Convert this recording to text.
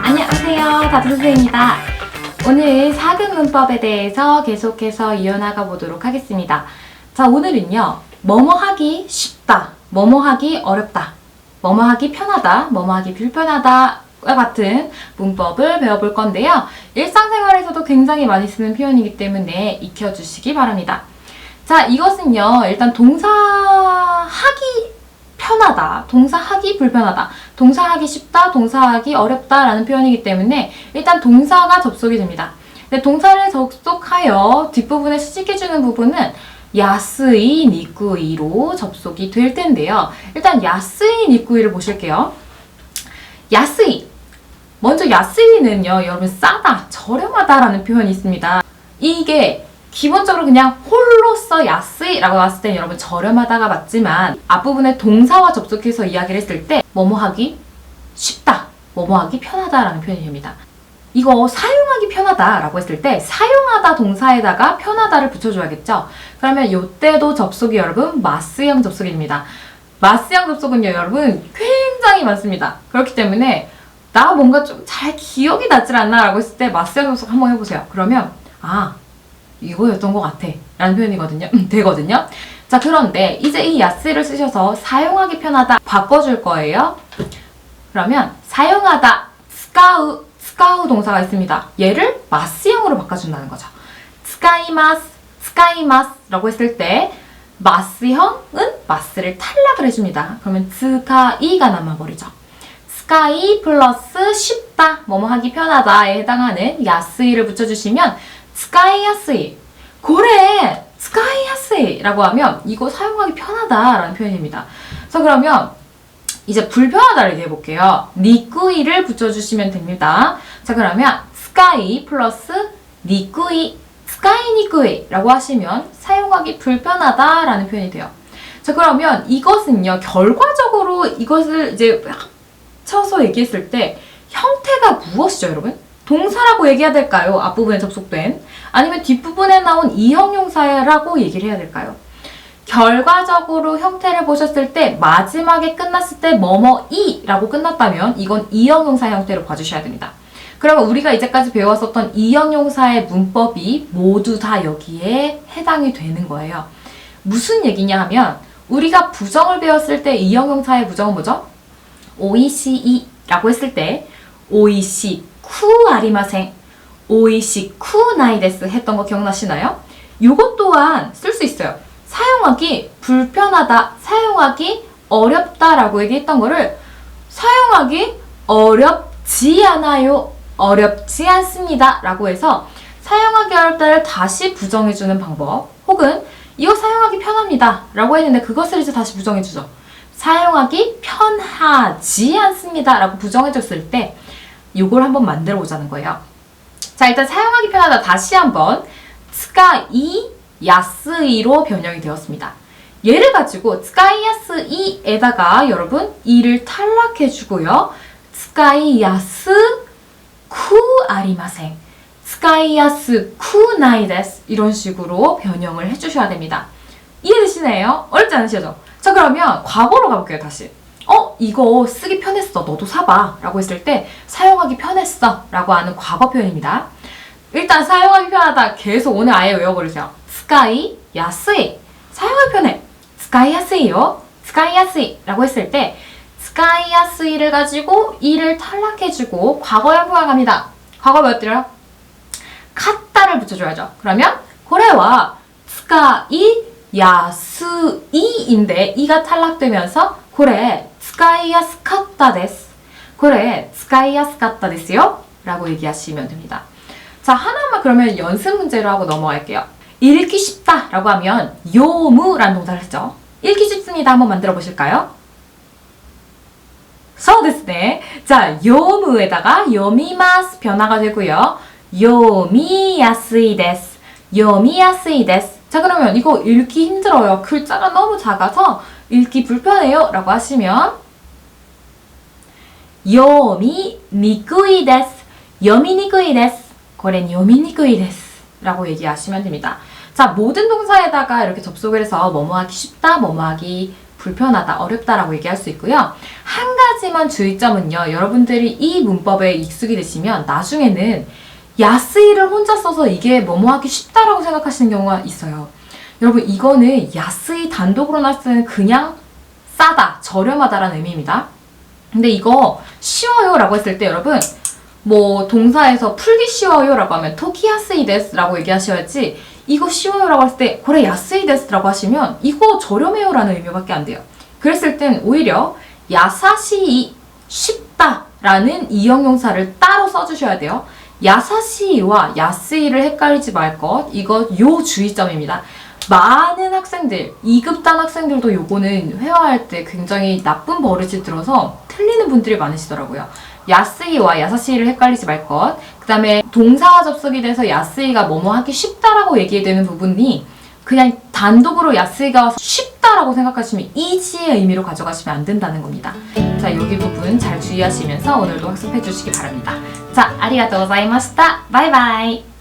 안녕하세요. 다트선생입니다. 오늘 사근 문법에 대해서 계속해서 이어나가 보도록 하겠습니다. 자, 오늘은요. 뭐뭐 하기 쉽다, 뭐뭐 하기 어렵다, 뭐뭐 하기 편하다, 뭐뭐 하기 불편하다, 와 같은 문법을 배워볼 건데요. 일상생활에서도 굉장히 많이 쓰는 표현이기 때문에 익혀주시기 바랍니다. 자, 이것은요, 일단 동사 하기 편하다, 동사 하기 불편하다, 동사 하기 쉽다, 동사 하기 어렵다 라는 표현이기 때문에 일단 동사가 접속이 됩니다. 근데 동사를 접속하여 뒷부분에 수직해주는 부분은 야스이 니꾸이로 접속이 될 텐데요. 일단 야스이 니꾸이를 보실게요. 야스이. 먼저 야스이는요, 여러분 싸다, 저렴하다라는 표현이 있습니다. 이게 기본적으로 그냥 홀로써 야스이라고 나왔을 때 여러분 저렴하다가 맞지만 앞부분에 동사와 접속해서 이야기를 했을 때 뭐뭐 하기 쉽다, 뭐뭐 하기 편하다라는 표현이 됩니다. 이거 사용하기 편하다라고 했을 때 사용하다 동사에다가 편하다를 붙여줘야겠죠. 그러면 이때도 접속이 여러분 마스형 접속입니다. 마스형 접속은요 여러분 굉장히 많습니다. 그렇기 때문에 나 뭔가 좀 잘 기억이 나질 않나라고 했을 때 마스형 접속 한번 해보세요. 그러면 아 이거였던 것 같아 라는 표현이거든요. 되거든요. 자 그런데 이제 이 야스를 쓰셔서 사용하기 편하다 바꿔줄 거예요. 그러면 사용하다 스카우 스카우 동사가 있습니다. 얘를 마스형으로 바꿔준다는 거죠. 스카이마스 스카이마스 라고 했을 때 마스형은 마스를 탈락을 해줍니다. 그러면 스카이가 남아버리죠. 스카이 플러스 쉽다, 뭐뭐 하기 편하다에 해당하는 야스이를 붙여주시면 야스이. 고래 야스이라고 하면 이거 사용하기 편하다라는 표현입니다. 그래서 그러면 이제 불편하다를 얘기해 볼게요. 니꾸이를 붙여주시면 됩니다. 자 그러면 스카이 플러스 니꾸이 스카이 니꾸이라고 하시면 사용하기 불편하다라는 표현이 돼요. 자 그러면 이것은요 결과적으로 이것을 이제 합쳐서 얘기했을 때 형태가 무엇이죠 여러분? 동사라고 얘기해야 될까요? 앞부분에 접속된 아니면 뒷부분에 나온 이형용사라고 얘기를 해야 될까요? 결과적으로 형태를 보셨을 때 마지막에 끝났을 때 뭐뭐이라고 끝났다면 이건 이형용사 형태로 봐주셔야 됩니다. 그러면 우리가 이제까지 배웠었던 이형용사의 문법이 모두 다 여기에 해당이 되는 거예요. 무슨 얘기냐 하면 우리가 부정을 배웠을 때 이형용사의 부정은 뭐죠? 오이시이라고 했을 때 오이시 쿠 아리마생 오이시 쿠 나이 데스 했던 거 기억나시나요? 요것 또한 쓸 수 있어요. 사용하기 불편하다, 사용하기 어렵다라고 얘기했던 거를 사용하기 어렵지 않아요, 어렵지 않습니다 라고 해서 사용하기 어렵다를 다시 부정해주는 방법 혹은 이거 사용하기 편합니다 라고 했는데 그것을 이제 다시 부정해주죠. 사용하기 편하지 않습니다 라고 부정해줬을 때 이걸 한번 만들어 보자는 거예요. 자 일단 사용하기 편하다 다시 한번 스카이 야스이로 변형이 되었습니다. 얘를 가지고 스카이야스 이에다가 여러분 이를 탈락해 주고요. 스카이야스 쿠 아리마생 스카이야스 쿠 나이데스 이런 식으로 변형을 해 주셔야 됩니다. 이해되시나요? 어렵지 않으시죠? 자 그러면 과거로 가볼게요 다시. 어 이거 쓰기 편했어 너도 사봐 라고 했을 때 사용하기 편했어 라고 하는 과거 표현입니다. 일단 사용하기 편하다 계속 오늘 아예 외워버리세요. 스카이 야스이 사용하기 편해. 스카이 야스이요. 스카이 야스이 라고 했을 때 스카이 야스이를 가지고 이를 탈락해주고 과거형 표현합니다. 과거 뭐였더라? 카타를 붙여줘야죠. 그러면 고래와 스카이 야스이인데 이가 탈락되면서 고래 스카이 야스카타 데스 고래 스카이 야스카타 데스요 라고 얘기하시면 됩니다. 자 하나만 그러면 연습 문제로 하고 넘어갈게요. 읽기 쉽다 라고 하면 요무라는 동사를 쓰죠. 읽기 쉽습니다. 한번 만들어 보실까요? そうですね. 자, 요무에다가 요미마스 변화가 되고요. 요미야스이 데스. 요미야스이 데스. 자, 그러면 이거 읽기 힘들어요. 글자가 너무 작아서 읽기 불편해요 라고 하시면 요미 니꾸이 데스 요미 니꾸이 데스 고렌 요미 니꾸이 데스 라고 얘기하시면 됩니다. 자, 모든 동사에다가 이렇게 접속을 해서 뭐뭐 하기 쉽다, 뭐뭐 하기 불편하다, 어렵다라고 얘기할 수 있고요. 한 가지만 주의점은요. 여러분들이 이 문법에 익숙이 되시면 나중에는 야스이를 혼자 써서 이게 뭐뭐 하기 쉽다라고 생각하시는 경우가 있어요. 여러분 이거는 야스이 단독으로나 쓰는 그냥 싸다, 저렴하다라는 의미입니다. 근데 이거 쉬워요 라고 했을 때 여러분 뭐 동사에서 풀기 쉬워요 라고 하면 토키야스이 데스 라고 얘기하셔야지 이거 쉬워요 라고 했을 때 그래 야스이 데스 라고 하시면 이거 저렴해요 라는 의미밖에 안 돼요. 그랬을 땐 오히려 야사시 쉽다 라는 이형용사를 따로 써주셔야 돼요. 야사시와 야스이를 헷갈리지 말 것. 이거 요 주의점입니다. 많은 학생들, 2급단 학생들도 요거는 회화할 때 굉장히 나쁜 버릇이 들어서 틀리는 분들이 많으시더라고요. 야스이와 야사시를 헷갈리지 말 것. 그 다음에 동사와 접속이 돼서 야스이가 뭐뭐 하기 쉽다라고 얘기해야 되는 부분이 그냥 단독으로 야스이가 쉽다라고 생각하시면 이지의 의미로 가져가시면 안 된다는 겁니다. 자, 여기 부분 잘 주의하시면서 오늘도 학습해 주시기 바랍니다. 자, 아리가또 고자이마시타. 바이바이.